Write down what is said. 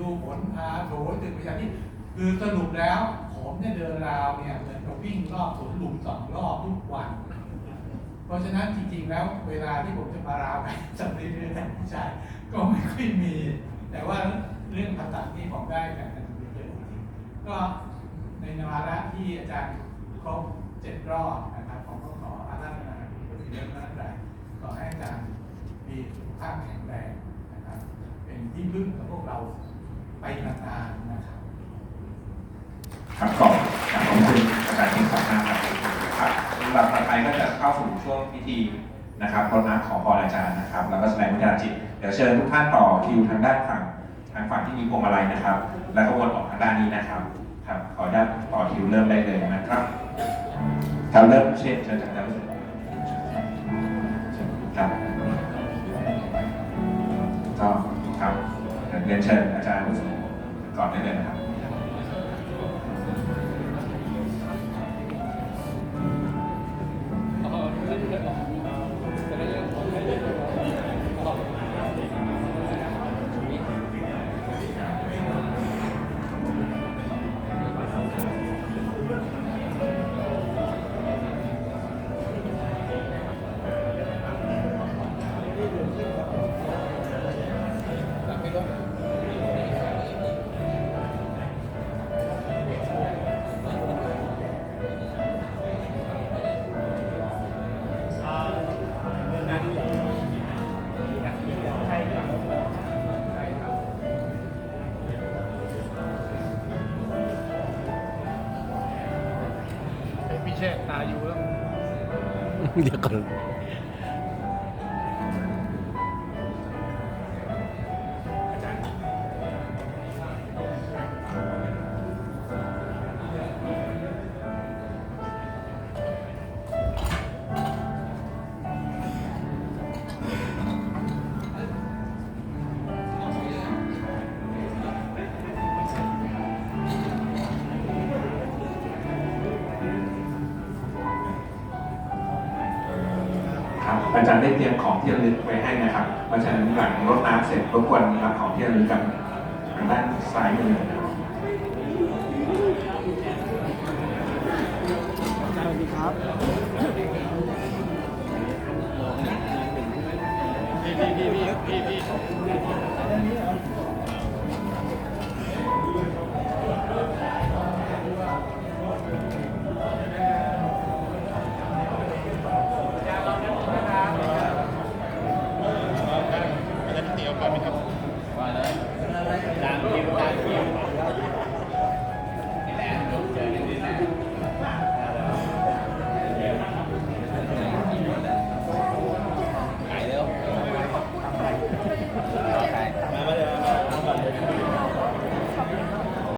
ดูผลพาโถตึกประชาธิคือสรุปแล้วผมเนี่ยเดินราวเนี่ยเหมือนกับวิ่งรอบสวนหลุมสองรอบทุกวัน เพราะฉะนั้นจริงๆแล้วเวลาที่ผมจะมาราวไปจำเรื่องแต่ผู้ชายก็ไม่ค่อยมี แต่ว่าเรื่องภาษาที่ผมได้จากอาจารย์เยอะจริงๆก็ในวาระที่อาจารย์ครบเจ็ดรอบนะครับผมก็ขออาราธนาคุณพระศรีรัตนตรัยขอให้อาจารย์มีสุขภาพแข็งแรงนะครับ เป็นที่พึ่งกับพวกเรา ไปนานๆนะครับครับก่อนขอบคุณอาจารย์ที่สัมภาษณ์ครับครับลำดับต่อไปก็จะเข้าสู่ช่วงพิธีนะครับรดน้ำขอพรอาจารย์นะครับ แล้วก็แสดงวิญญาณจิต เดี๋ยวเชิญทุกท่านต่อคิวทางด้านฝั่งทางฝั่งที่มีพวงมาลัยนะครับ แล้วก็วนออกทางด้านนี้นะครับ ครับ ขออนุญาตต่อคิวเริ่มได้เลยนะครับครับเริ่มเชิญเชิญจากด้าน เรียนเชิญอาจารย์ก่อนได้เลยนะครับพี่เช ษตาอยู่ แล้วเดี๋ยวก่อนครับอาจารย์ได้เตรียมของที่ระลึกไว้ให้นะครับเพราะฉะนั้นหลังรดน้ำเสร็จรบกวนรับของที่ระลึกกันทางด้านซ้ายมือนะครับสวัสดีครับพี่พี่พี่พี่พี่พี่ กันไหมครับว่าแล้ว